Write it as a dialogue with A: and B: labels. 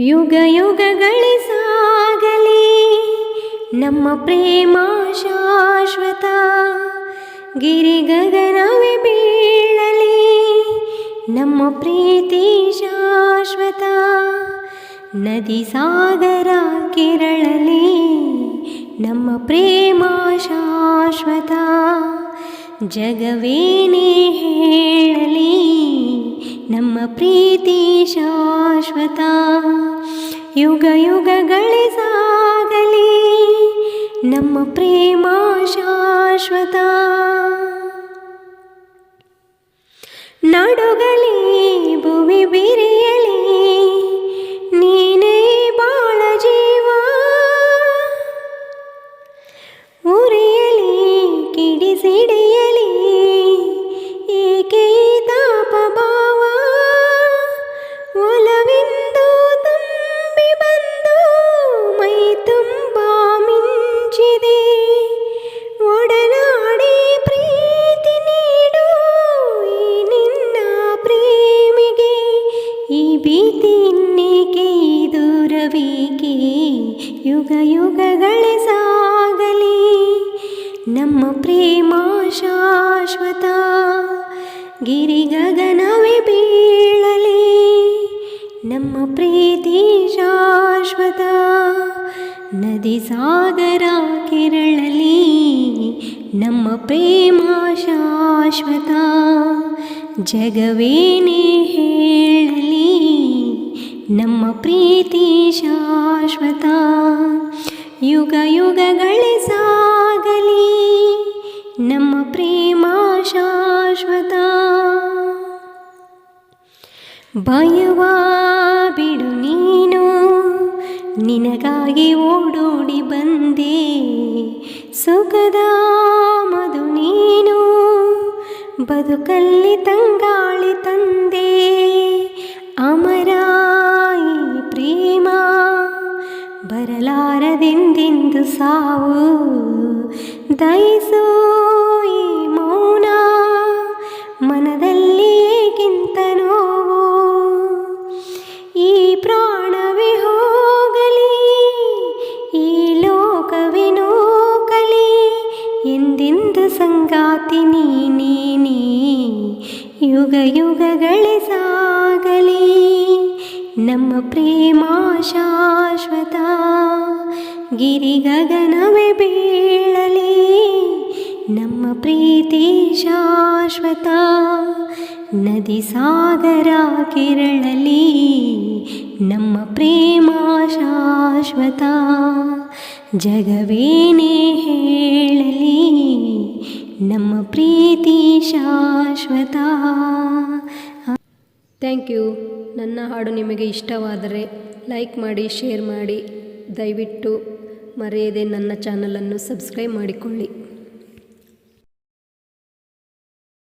A: ಯುಗ ಯುಗಗಳಿಸಾಗಲಿ ನಮ್ಮ ಪ್ರೇಮ ಶಾಶ್ವತ. ಗಿರಿ ಗಗನವೇ ಬೀಳಲಿ. ನಮ್ಮ ಪ್ರೀತಿ ಶಾಶ್ವತ. ನದಿ ಸಾಗರ ಕೆರಳಲಿ. ನಮ್ಮ ಪ್ರೇಮ ಶಾಶ್ವತ. ಜಗವೇನೇ ಹೇಳಲಿ. ನಮ್ಮ ಪ್ರೀತಿ ಶಾಶ್ವತ ಯುಗ ಯುಗಗಳಿಸಾಗಲಿ ನಮ್ಮ ಪ್ರೇಮ ಶಾಶ್ವತ. ನಡುಗಲಿ ಭೂಮಿ ಬಿರಿಯಲಿ ನೀನೇ ಬಾಳ ಜೀವ. ಉರಿಯಲಿ ಕಿಡಿಸಿಡಿಯಲಿ ಶಾಶ್ವತ ಗಿರಿ ಗಗನವೇ ಬೀಳಲಿ. ನಮ್ಮ ಪ್ರೀತಿ ಶಾಶ್ವತ ನದಿ ಸಾಗರ ಕೆರಳಲಿ. ನಮ್ಮ ಪ್ರೇಮ ಶಾಶ್ವತ ಜಗವೇನೇ ಹೇಳಲಿ. ನಮ್ಮ ಪ್ರೀತಿ ಶಾಶ್ವತ ಯುಗ ಯುಗಗಳೇ ಶಾಶ್ವತ. ಭಯವ ಬಿಡು ನೀನು, ನಿನಗಾಗಿ ಓಡೋಡಿ ಬಂದೆ. ಸುಖದ ಮಧು ನೀನು, ಬದುಕಲ್ಲಿ ತಂಗಾಳಿ ತಂದೆ. ಅಮರಾಯಿ ಪ್ರೇಮ, ಬರಲಾರದೆಂದೆಂದು ಸಾವು. ದಯಿಸೋ ಸಂಗಾತಿ ನೀ ಯುಗ ಯುಗಗಳೇ ಸಾಗಲಿ. ನಮ್ಮ ಪ್ರೇಮ ಶಾಶ್ವತ. ಗಿರಿ ಗಗನವೇ ಬೀಳಲಿ. ನಮ್ಮ ಪ್ರೀತಿ ಶಾಶ್ವತ. ನದಿ ಸಾಗರ ಕೆರಳಲಿ. ನಮ್ಮ ಪ್ರೇಮ ಶಾಶ್ವತ. ಜಗವೇನೇ ನಮ್ಮ ಪ್ರೀತಿ ಶಾಶ್ವತ. ಥ್ಯಾಂಕ್ ಯು ನನ್ನ ಹಾಡು ನಿಮಗೆ ಇಷ್ಟವಾದರೆ ಲೈಕ್ ಮಾಡಿ, ಶೇರ್ ಮಾಡಿ. ದಯವಿಟ್ಟು ಮರೆಯದೆ ನನ್ನ ಚಾನಲನ್ನು ಸಬ್ಸ್ಕ್ರೈಬ್ ಮಾಡಿಕೊಳ್ಳಿ.